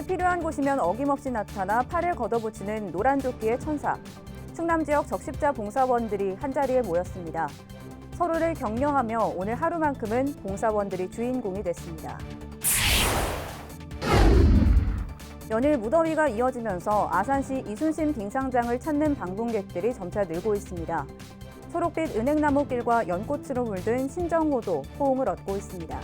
도움이 필요한 곳이면 어김없이 나타나 팔을 걷어붙이는 노란 조끼의 천사. 충남 지역 적십자 봉사원들이 한자리에 모였습니다. 서로를 격려하며 오늘 하루만큼은 봉사원들이 주인공이 됐습니다. 연일 무더위가 이어지면서 아산시 이순신 빙상장을 찾는 방문객들이 점차 늘고 있습니다. 초록빛 은행나무 길과 연꽃으로 물든 신정호도 호응을 얻고 있습니다.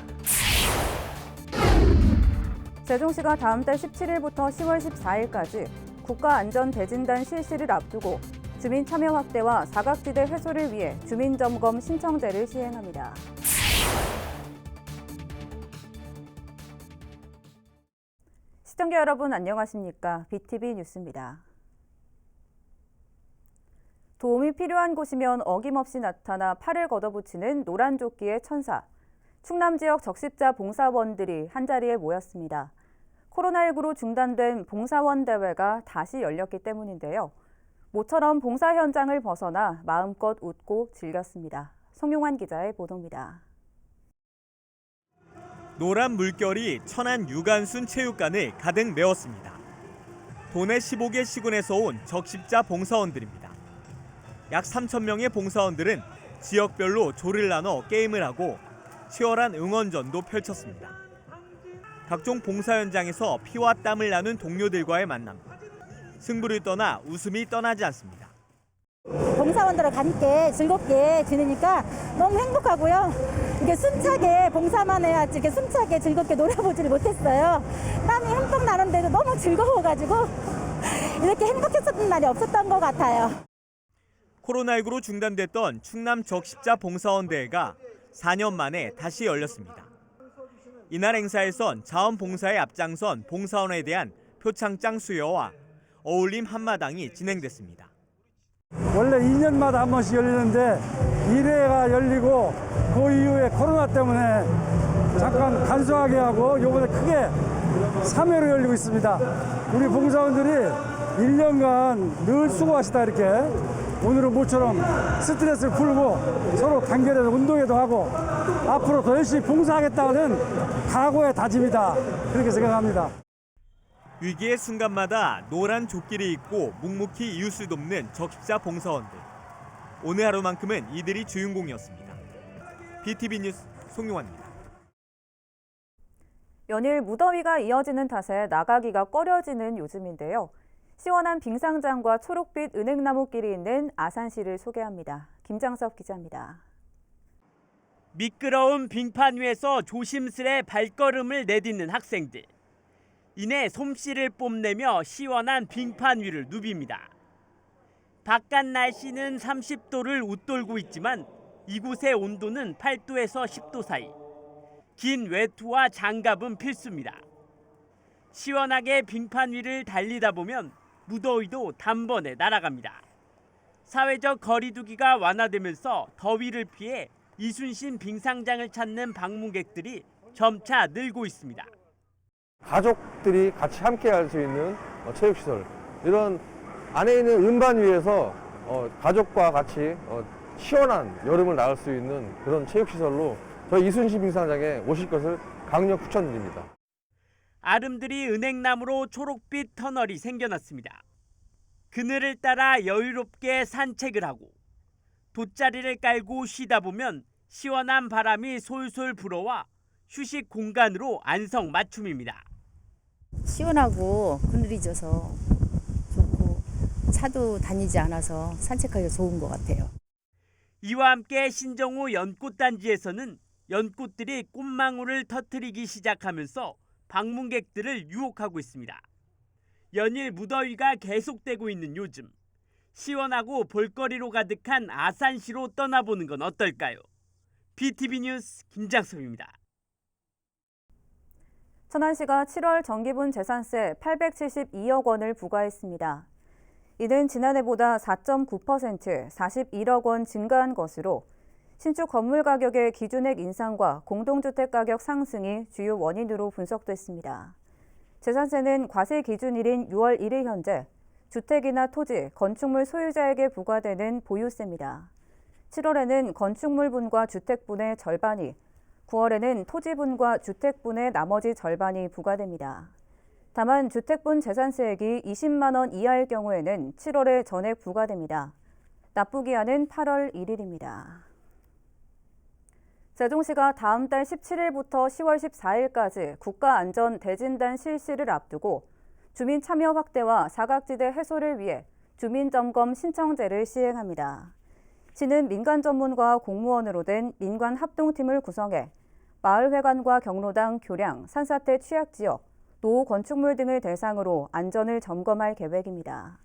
세종시가 다음 달 17일부터 10월 14일까지 국가안전대진단 실시를 앞두고 주민 참여 확대와 사각지대 해소를 위해 주민 점검 신청제를 시행합니다. 시청자 여러분 안녕하십니까? BTV 뉴스입니다. 도움이 필요한 곳이면 어김없이 나타나 팔을 걷어붙이는 노란 조끼의 천사. 충남 지역 적십자 봉사원들이 한자리에 모였습니다. 코로나19로 중단된 봉사원 대회가 다시 열렸기 때문인데요. 모처럼 봉사 현장을 벗어나 마음껏 웃고 즐겼습니다. 송용환 기자의 보도입니다. 노란 물결이 천안 유관순 체육관을 가득 메웠습니다. 도내 15개 시군에서 온 적십자 봉사원들입니다. 약 3천 명의 봉사원들은 지역별로 조를 나눠 게임을 하고 치열한 응원전도 펼쳤습니다. 각종 봉사 현장에서 피와 땀을 나눈 동료들과의 만남. 승부를 떠나 웃음이 떠나지 않습니다. 봉사원들과 함께 즐겁게 지내니까 너무 행복하고요. 이게 숨차게 봉사만 해야지 이렇게 숨차게 즐겁게 놀아보지를 못했어요. 땀이 흠뻑 나는데도 너무 즐거워가지고 이렇게 행복했었던 날이 없었던 것 같아요. 코로나19로 중단됐던 충남 적십자 봉사원 대회가 4년 만에 다시 열렸습니다. 이날 행사에선 자원봉사에 앞장선 봉사원에 대한 표창장 수여와 어울림 한마당이 진행됐습니다. 원래 2년마다 한 번씩 열리는데 1회가 열리고 그 이후에 코로나 때문에 잠깐 간소하게 하고 요번에 크게 3회로 열리고 있습니다. 우리 봉사원들이 1년간 늘 수고하시다 이렇게 오늘은 모처럼 스트레스를 풀고 서로 단결해서 운동회도 하고 앞으로 더 열심히 봉사하겠다는 각오의 다짐이다 그렇게 생각합니다. 위기의 순간마다 노란 조끼를 입고 묵묵히 이웃을 돕는 적십자 봉사원들. 오늘 하루만큼은 이들이 주인공이었습니다. BTV 뉴스 송용환입니다. 연일 무더위가 이어지는 탓에 나가기가 꺼려지는 요즘인데요. 시원한 빙상장과 초록빛 은행나무길이 있는 아산시를 소개합니다. 김장섭 기자입니다. 미끄러운 빙판 위에서 조심스레 발걸음을 내딛는 학생들. 이내 솜씨를 뽐내며 시원한 빙판 위를 누빕니다. 바깥 날씨는 30도를 웃돌고 있지만 이곳의 온도는 8도에서 10도 사이. 긴 외투와 장갑은 필수입니다. 시원하게 빙판 위를 달리다 보면 무더위도 단번에 날아갑니다. 사회적 거리두기가 완화되면서 더위를 피해 이순신 빙상장을 찾는 방문객들이 점차 늘고 있습니다. 가족들이 같이 함께 할 수 있는 어, 체육시설 이런 안에 있는 은반 위에서 어, 가족과 같이 어, 시원한 여름을 나을 수 있는 그런 체육시설로 저희 이순신 빙상장에 오실 것을 강력 추천드립니다. 아름드리 은행나무로 초록빛 터널이 생겨났습니다. 그늘을 따라 여유롭게 산책을 하고 돗자리를 깔고 쉬다 보면 시원한 바람이 솔솔 불어와 휴식 공간으로 안성 맞춤입니다. 시원하고 그늘이 져서 좋고 차도 다니지 않아서 산책하기가 좋은 것 같아요. 이와 함께 신정호 연꽃단지에서는 연꽃들이 꽃망울을 터트리기 시작하면서 방문객들을 유혹하고 있습니다. 연일 무더위가 계속되고 있는 요즘 시원하고 볼거리로 가득한 아산시로 떠나보는 건 어떨까요? BTV 뉴스 김장섭입니다. 천안시가 7월 정기분 재산세 872억 원을 부과했습니다. 이는 지난해보다 4.9% 41억 원 증가한 것으로 신축 건물 가격의 기준액 인상과 공동주택 가격 상승이 주요 원인으로 분석됐습니다. 재산세는 과세 기준일인 6월 1일 현재 주택이나 토지, 건축물 소유자에게 부과되는 보유세입니다. 7월에는 건축물분과 주택분의 절반이, 9월에는 토지분과 주택분의 나머지 절반이 부과됩니다. 다만 주택분 재산세액이 20만 원 이하일 경우에는 7월에 전액 부과됩니다. 납부 기한은 8월 1일입니다. 세종시가 다음 달 17일부터 10월 14일까지 국가안전 대진단 실시를 앞두고 주민 참여 확대와 사각지대 해소를 위해 주민 점검 신청제를 시행합니다. 시는 민간 전문가와 공무원으로 된 민관 합동팀을 구성해 마을회관과 경로당, 교량, 산사태 취약 지역, 노후 건축물 등을 대상으로 안전을 점검할 계획입니다.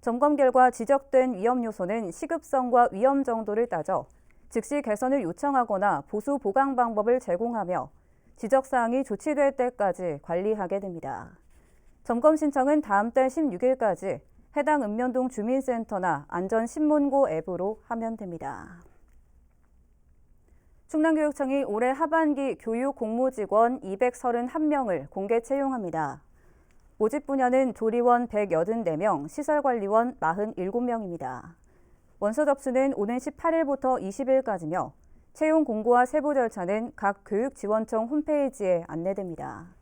점검 결과 지적된 위험 요소는 시급성과 위험 정도를 따져 즉시 개선을 요청하거나 보수 보강 방법을 제공하며 지적 사항이 조치될 때까지 관리하게 됩니다. 점검 신청은 다음 달 16일까지 해당 읍면동 주민센터나 안전신문고 앱으로 하면 됩니다. 충남교육청이 올해 하반기 교육 공무 직원 231명을 공개 채용합니다. 모집 분야는 조리원 184명, 시설관리원 47명입니다. 원서 접수는 오는 18일부터 20일까지며 채용 공고와 세부 절차는 각 교육지원청 홈페이지에 안내됩니다.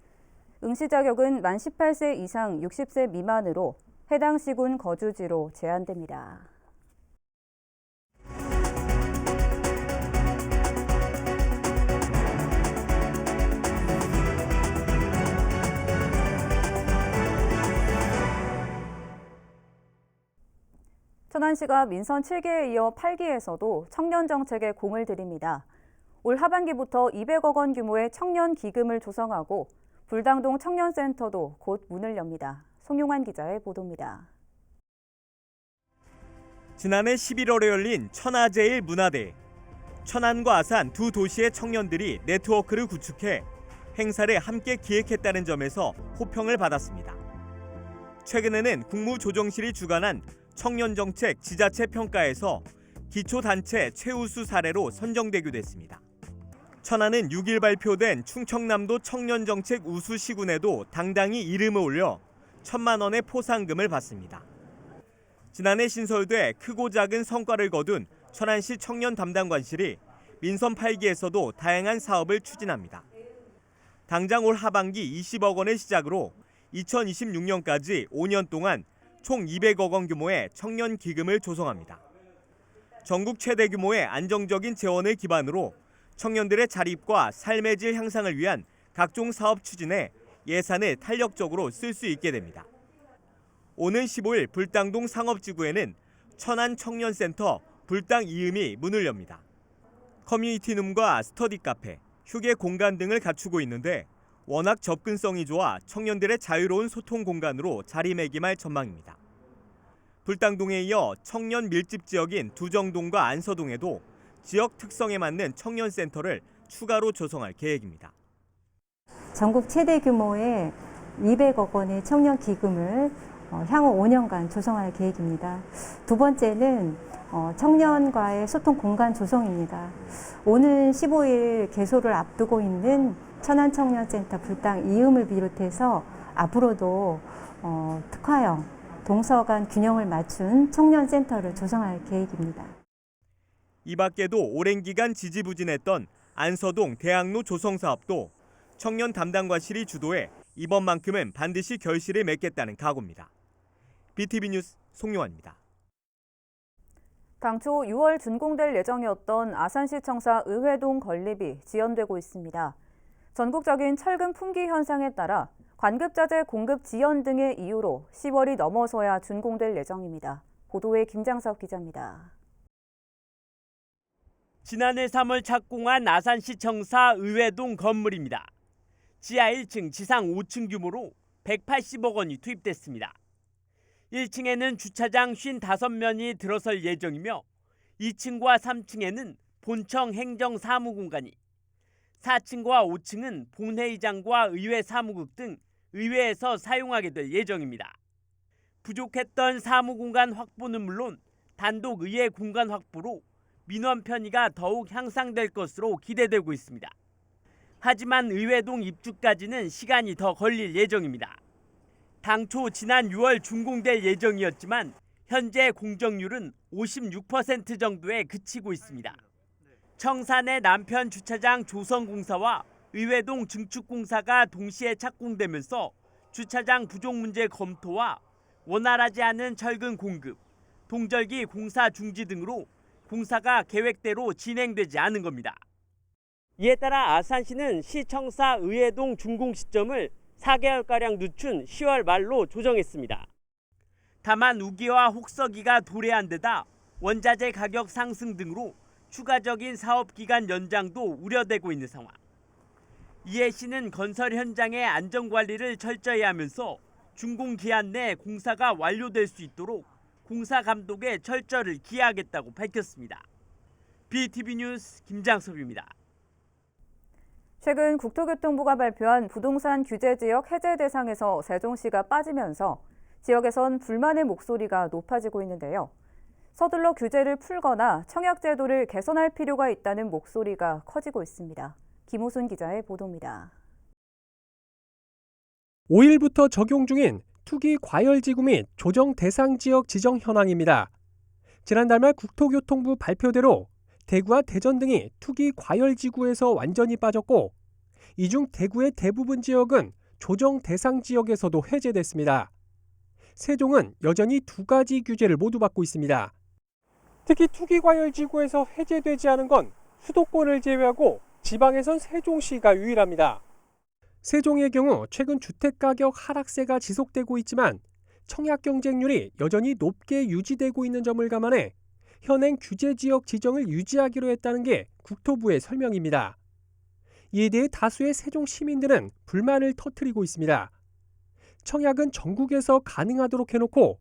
응시 자격은 만 18세 이상 60세 미만으로 해당 시군 거주지로 제한됩니다. 천안시가 민선 7기에 이어 8기에서도 청년 정책에 공을 들입니다. 올 하반기부터 200억 원 규모의 청년 기금을 조성하고 불당동 청년센터도 곧 문을 엽니다. 송용환 기자의 보도입니다. 지난해 11월에 열린 천하제일 문화대회. 천안과 아산 두 도시의 청년들이 네트워크를 구축해 행사를 함께 기획했다는 점에서 호평을 받았습니다. 최근에는 국무조정실이 주관한 청년정책 지자체 평가에서 기초단체 최우수 사례로 선정되기도 했습니다. 천안은 6일 발표된 충청남도 청년정책 우수 시군에도 당당히 이름을 올려 천만 원의 포상금을 받습니다. 지난해 신설돼 크고 작은 성과를 거둔 천안시 청년 담당관실이 민선 8기에서도 다양한 사업을 추진합니다. 당장 올 하반기 20억 원을 시작으로 2026년까지 5년 동안 총 200억 원 규모의 청년 기금을 조성합니다. 전국 최대 규모의 안정적인 재원을 기반으로 청년들의 자립과 삶의 질 향상을 위한 각종 사업 추진에 예산을 탄력적으로 쓸 수 있게 됩니다. 오는 15일 불당동 상업지구에는 천안 청년센터 불당 이음이 문을 엽니다. 커뮤니티룸과 스터디 카페, 휴게 공간 등을 갖추고 있는데 워낙 접근성이 좋아 청년들의 자유로운 소통 공간으로 자리매김할 전망입니다. 불당동에 이어 청년 밀집 지역인 두정동과 안서동에도 지역 특성에 맞는 청년센터를 추가로 조성할 계획입니다. 전국 최대 규모의 200억 원의 청년 기금을 어, 향후 5년간 조성할 계획입니다. 두 번째는 어, 청년과의 소통 공간 조성입니다. 오는 15일 개소를 앞두고 있는 천안청년센터 불당 이음을 비롯해서 앞으로도 어, 특화형 동서 간 균형을 맞춘 청년센터를 조성할 계획입니다. 이 밖에도 오랜 기간 지지부진했던 안서동 대학로 조성 사업도 청년 담당관실이 주도해 이번만큼은 반드시 결실을 맺겠다는 각오입니다. BTV 뉴스 송용환입니다. 당초 6월 준공될 예정이었던 아산시청사 의회동 건립이 지연되고 있습니다. 전국적인 철근 품귀 현상에 따라 관급자재 공급 지연 등의 이유로 10월이 넘어서야 준공될 예정입니다. 보도에 김장석 기자입니다. 지난해 3월 착공한 아산시청사 의회동 건물입니다. 지하 1층, 지상 5층 규모로 180억 원이 투입됐습니다. 1층에는 주차장 55면이 들어설 예정이며 2층과 3층에는 본청 행정 사무 공간이 4층과 5층은 본회의장과 의회 사무국 등 의회에서 사용하게 될 예정입니다. 부족했던 사무 공간 확보는 물론 단독 의회 공간 확보로 민원 편의가 더욱 향상될 것으로 기대되고 있습니다. 하지만 의회동 입주까지는 시간이 더 걸릴 예정입니다. 당초 지난 6월 준공될 예정이었지만 현재 공정률은 56% 정도에 그치고 있습니다. 청산의 남편 주차장 조성공사와 의회동 증축공사가 동시에 착공되면서 주차장 부족 문제 검토와 원활하지 않은 철근 공급, 동절기 공사 중지 등으로 공사가 계획대로 진행되지 않은 겁니다. 이에 따라 아산시는 시청사 의회동 준공 시점을 4개월가량 늦춘 10월 말로 조정했습니다. 다만 우기와 혹서기가 도래한 데다 원자재 가격 상승 등으로 추가적인 사업 기간 연장도 우려되고 있는 상황. 이해 씨는 건설 현장의 안전 관리를 철저히 하면서 준공 기한 내 공사가 완료될 수 있도록 공사 감독에 철저를 기하겠다고 밝혔습니다. BTV 뉴스 김장섭입니다. 최근 국토교통부가 발표한 부동산 규제 지역 해제 대상에서 세종시가 빠지면서 지역에선 불만의 목소리가 높아지고 있는데요. 서둘러 규제를 풀거나 청약 제도를 개선할 필요가 있다는 목소리가 커지고 있습니다. 김호순 기자의 보도입니다. 5일부터 적용 중인 투기 과열지구 및 조정 대상 지역 지정 현황입니다. 지난달 말 국토교통부 발표대로 대구와 대전 등이 투기 과열지구에서 완전히 빠졌고 이 중 대구의 대부분 지역은 조정 대상 지역에서도 해제됐습니다. 세종은 여전히 두 가지 규제를 모두 받고 있습니다. 특히 투기 과열지구에서 해제되지 않은 건 수도권을 제외하고 지방에선 세종시가 유일합니다. 세종의 경우 최근 주택 가격 하락세가 지속되고 있지만 청약 경쟁률이 여전히 높게 유지되고 있는 점을 감안해 현행 규제 지역 지정을 유지하기로 했다는 게 국토부의 설명입니다. 이에 대해 다수의 세종 시민들은 불만을 터뜨리고 있습니다. 청약은 전국에서 가능하도록 해놓고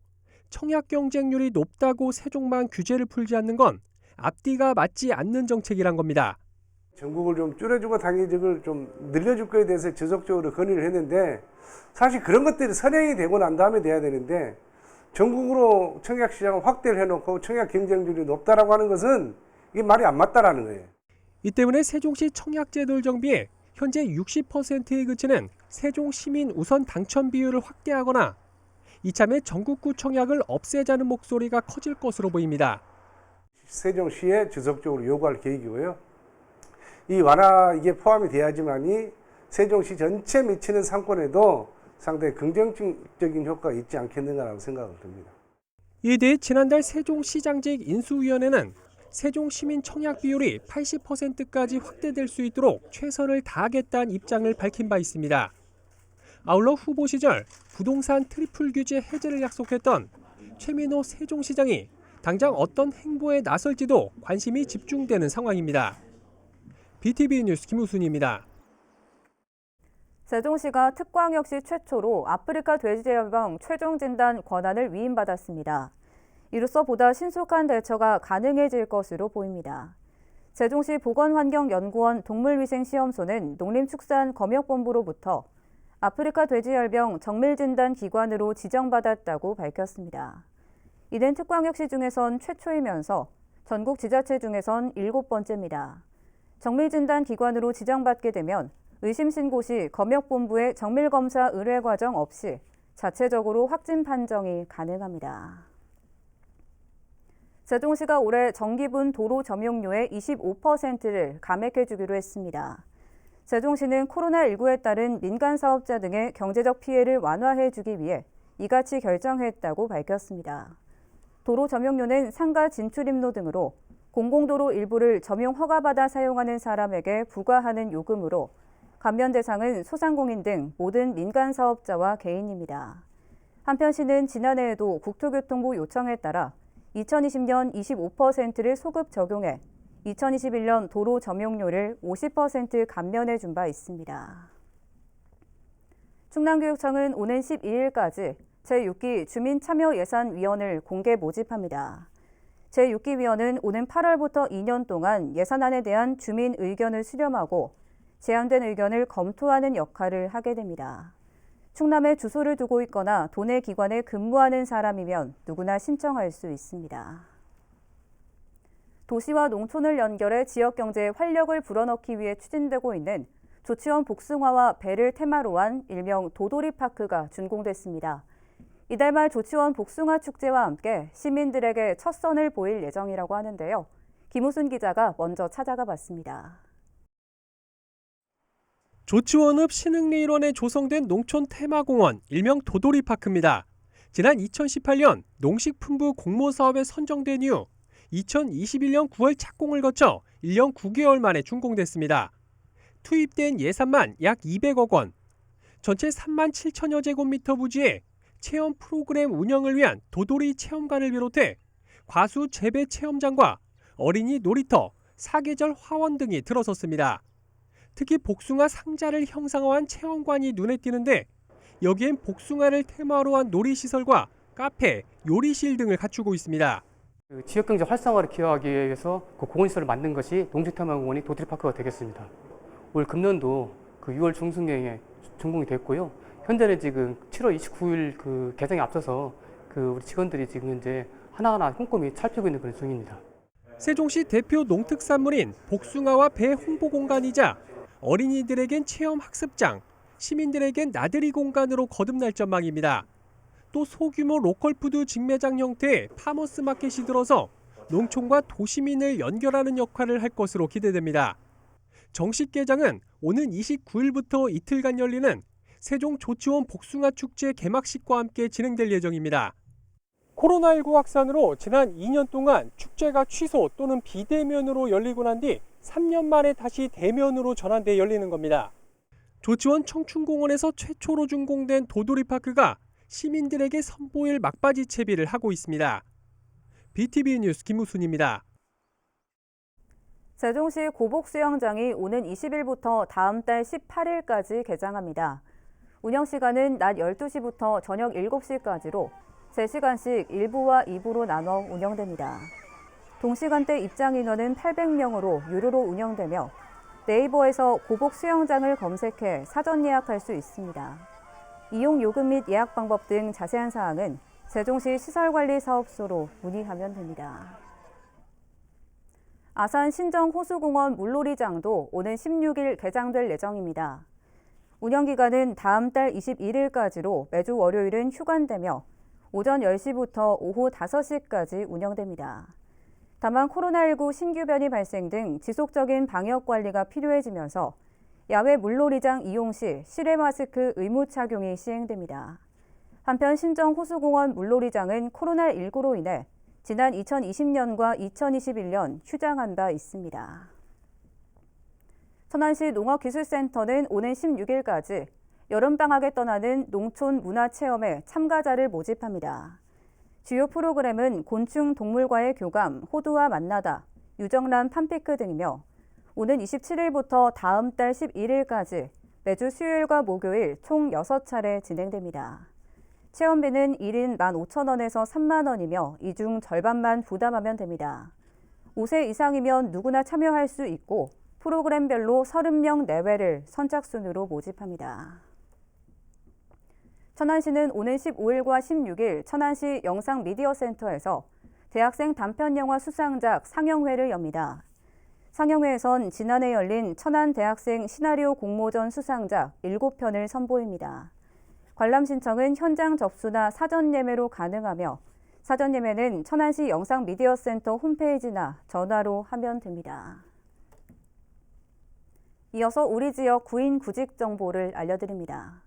청약 경쟁률이 높다고 세종만 규제를 풀지 않는 건 앞뒤가 맞지 않는 정책이란 겁니다. 전국을 좀 줄여주고 당해적을 좀 늘려줄 거에 대해서 지속적으로 건의를 했는데 사실 그런 것들이 선행이 되고 난 다음에 돼야 되는데 전국으로 청약 시장을 확대를 해놓고 청약 경쟁률이 높다라고 하는 것은 이게 말이 안 맞다라는 거예요. 이 때문에 세종시 청약제도를 정비해 현재 60%에 그치는 세종 시민 우선 당첨 비율을 확대하거나 이참에 전국구 청약을 없애자는 목소리가 커질 것으로 보입니다. 세종시에 지속적으로 요구할 계획이고요. 이 완화 이게 포함이 돼야지만이 세종시 전체 미치는 상권에도 상당히 긍정적인 효과가 있지 않겠는가라고 생각을 듭니다. 이에 대해 지난달 세종시장직 인수위원회는 세종 시민 청약 비율이 80%까지 확대될 수 있도록 최선을 다하겠다는 입장을 밝힌 바 있습니다. 아울러 후보 시절 부동산 트리플 규제 해제를 약속했던 최민호 세종시장이 당장 어떤 행보에 나설지도 관심이 집중되는 상황입니다. BTV 뉴스 김우순입니다. 세종시가 특광역시 최초로 아프리카 돼지열병 최종 진단 권한을 위임받았습니다. 이로써 보다 신속한 대처가 가능해질 것으로 보입니다. 세종시 보건환경연구원 동물위생시험소는 농림축산검역본부로부터 아프리카 돼지열병 정밀진단 기관으로 지정받았다고 밝혔습니다. 이는 특광역시 중에선 최초이면서 전국 지자체 중에선 일곱 번째입니다. 정밀진단 기관으로 지정받게 되면 의심 신고 시 검역본부의 정밀검사 의뢰 과정 없이 자체적으로 확진 판정이 가능합니다. 세종시가 올해 정기분 도로 점용료의 25%를 감액해 주기로 했습니다. 세종시는 코로나19에 따른 민간 사업자 등의 경제적 피해를 완화해 주기 위해 이같이 결정했다고 밝혔습니다. 도로 점용료는 상가 진출입로 등으로 공공도로 일부를 점용 허가받아 사용하는 사람에게 부과하는 요금으로 감면 대상은 소상공인 등 모든 민간 사업자와 개인입니다. 한편 시는 지난해에도 국토교통부 요청에 따라 2020년 25%를 소급 적용해 2021년 도로 점용료를 50% 감면해 준 바 있습니다. 충남교육청은 오는 12일까지 제6기 주민참여예산위원을 공개 모집합니다. 제6기 위원은 오는 8월부터 2년 동안 예산안에 대한 주민 의견을 수렴하고 제안된 의견을 검토하는 역할을 하게 됩니다. 충남에 주소를 두고 있거나 도내 기관에 근무하는 사람이면 누구나 신청할 수 있습니다. 도시와 농촌을 연결해 지역 경제에 활력을 불어넣기 위해 추진되고 있는 조치원 복숭아와 배를 테마로 한 일명 도돌이 파크가 준공됐습니다. 이달 말 조치원 복숭아 축제와 함께 시민들에게 첫 선을 보일 예정이라고 하는데요. 김우순 기자가 먼저 찾아가 봤습니다. 조치원읍 신흥리 일원에 조성된 농촌 테마공원 일명 도돌이파크입니다. 지난 2018년 농식품부 공모 사업에 선정된 이후 2021년 9월 착공을 거쳐 1년 9개월 만에 준공됐습니다. 투입된 예산만 약 200억 원, 전체 3만 7천여 제곱미터 부지에 체험 프로그램 운영을 위한 도돌이 체험관을 비롯해 과수 재배 체험장과 어린이 놀이터, 사계절 화원 등이 들어섰습니다. 특히 복숭아 상자를 형상화한 체험관이 눈에 띄는데 여기엔 복숭아를 테마로 한 놀이시설과 카페, 요리실 등을 갖추고 있습니다. 그 지역경제 활성화를 기여하기 위해서 그 공원시설을 만든 것이 농지테마공원이 도드리파크가 되겠습니다. 올 금년도 그 6월 중순경에 준공이 됐고요. 현재는 지금 7월 29일 그 개장에 앞서서 그 우리 직원들이 지금 현재 하나하나 꼼꼼히 살피고 있는 그런 중입니다. 세종시 대표 농특산물인 복숭아와 배 홍보 공간이자 어린이들에겐 체험 학습장, 시민들에겐 나들이 공간으로 거듭날 전망입니다. 또 소규모 로컬푸드 직매장 형태의 파머스 마켓이 들어서 농촌과 도시민을 연결하는 역할을 할 것으로 기대됩니다. 정식 개장은 오는 29일부터 이틀간 열리는 세종 조치원 복숭아 축제 개막식과 함께 진행될 예정입니다. 코로나19 확산으로 지난 2년 동안 축제가 취소 또는 비대면으로 열리고 난 뒤 3년 만에 다시 대면으로 전환돼 열리는 겁니다. 조치원 청춘공원에서 최초로 준공된 도돌이파크가 시민들에게 선보일 막바지 채비를 하고 있습니다. BTV 뉴스 김우순입니다. 세종시 고복수영장이 오는 20일부터 다음 달 18일까지 개장합니다. 운영 시간은 낮 12시부터 저녁 7시까지로 3시간씩 1부와 2부로 나눠 운영됩니다. 동시간대 입장 인원은 800명으로 유료로 운영되며 네이버에서 고복 수영장을 검색해 사전 예약할 수 있습니다. 이용 요금 및 예약 방법 등 자세한 사항은 세종시 시설관리사업소로 문의하면 됩니다. 아산 신정 호수공원 물놀이장도 오는 16일 개장될 예정입니다. 운영 기간은 다음 달 21일까지로 매주 월요일은 휴관되며 오전 10시부터 오후 5시까지 운영됩니다. 다만 코로나19 신규 변이 발생 등 지속적인 방역 관리가 필요해지면서 야외 물놀이장 이용 시 실외 마스크 의무 착용이 시행됩니다. 한편 신정 호수공원 물놀이장은 코로나19로 인해 지난 2020년과 2021년 휴장한 바 있습니다. 천안시 농업기술센터는 오는 16일까지 여름방학에 떠나는 농촌 문화체험에 참가자를 모집합니다. 주요 프로그램은 곤충 동물과의 교감, 호두와 만나다, 유정란 판피크 등이며 오는 27일부터 다음 달 11일까지 매주 수요일과 목요일 총 6차례 진행됩니다. 체험비는 1인 15,000원에서 3만 원이며 이 중 절반만 부담하면 됩니다. 5세 이상이면 누구나 참여할 수 있고 프로그램별로 30명 내외를 선착순으로 모집합니다. 천안시는 오는 15일과 16일 천안시 영상미디어센터에서 대학생 단편영화 수상작 상영회를 엽니다. 상영회에선 지난해 열린 천안 대학생 시나리오 공모전 수상작 7편을 선보입니다. 관람 신청은 현장 접수나 사전 예매로 가능하며 사전 예매는 천안시 영상미디어센터 홈페이지나 전화로 하면 됩니다. 이어서 우리 지역 구인 구직 정보를 알려드립니다.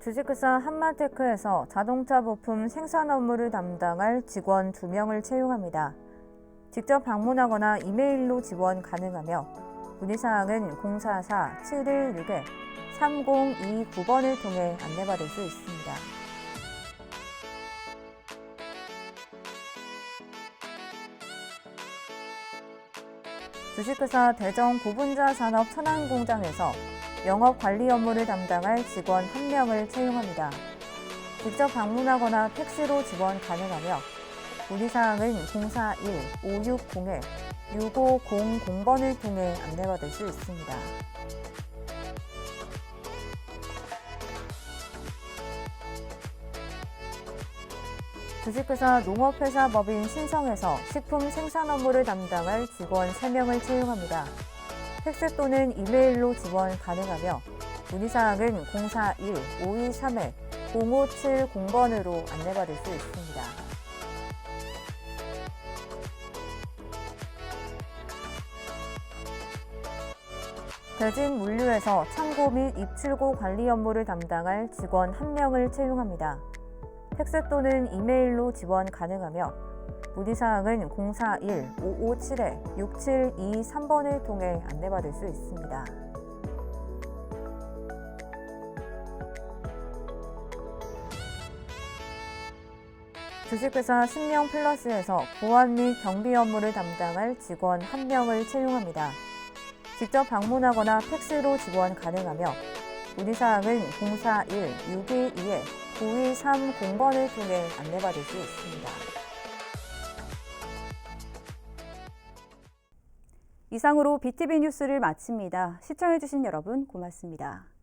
주식회사 한마테크에서 자동차 부품 생산 업무를 담당할 직원 2명을 채용합니다. 직접 방문하거나 이메일로 지원 가능하며 문의사항은 044-716-3029번을 통해 안내받을 수 있습니다. 주식회사 대정 고분자 산업 천안공장에서 영업 관리 업무를 담당할 직원 1명을 채용합니다. 직접 방문하거나 택시로 지원 가능하며 문의사항은 041-560-6500번을 통해 안내받을 수 있습니다. 주식회사 농업회사 법인 신성에서 식품 생산 업무를 담당할 직원 3명을 채용합니다. 팩스 또는 이메일로 지원 가능하며 문의사항은 0570번으로 안내받을 수 있습니다. 대진 물류에서 창고 및 입출고 관리 업무를 담당할 직원 한명을 채용합니다. 팩스 또는 이메일로 지원 가능하며 문의사항은 041-557-6723번을 통해 안내받을 수 있습니다. 주식회사 신명 플러스에서 보안 및 경비 업무를 담당할 직원 한명을 채용합니다. 직접 방문하거나 팩스로 지원 가능하며 문의사항은 041-622-9230번을 통해 안내받을 수 있습니다. 이상으로 BTV 뉴스를 마칩니다. 시청해주신 여러분 고맙습니다.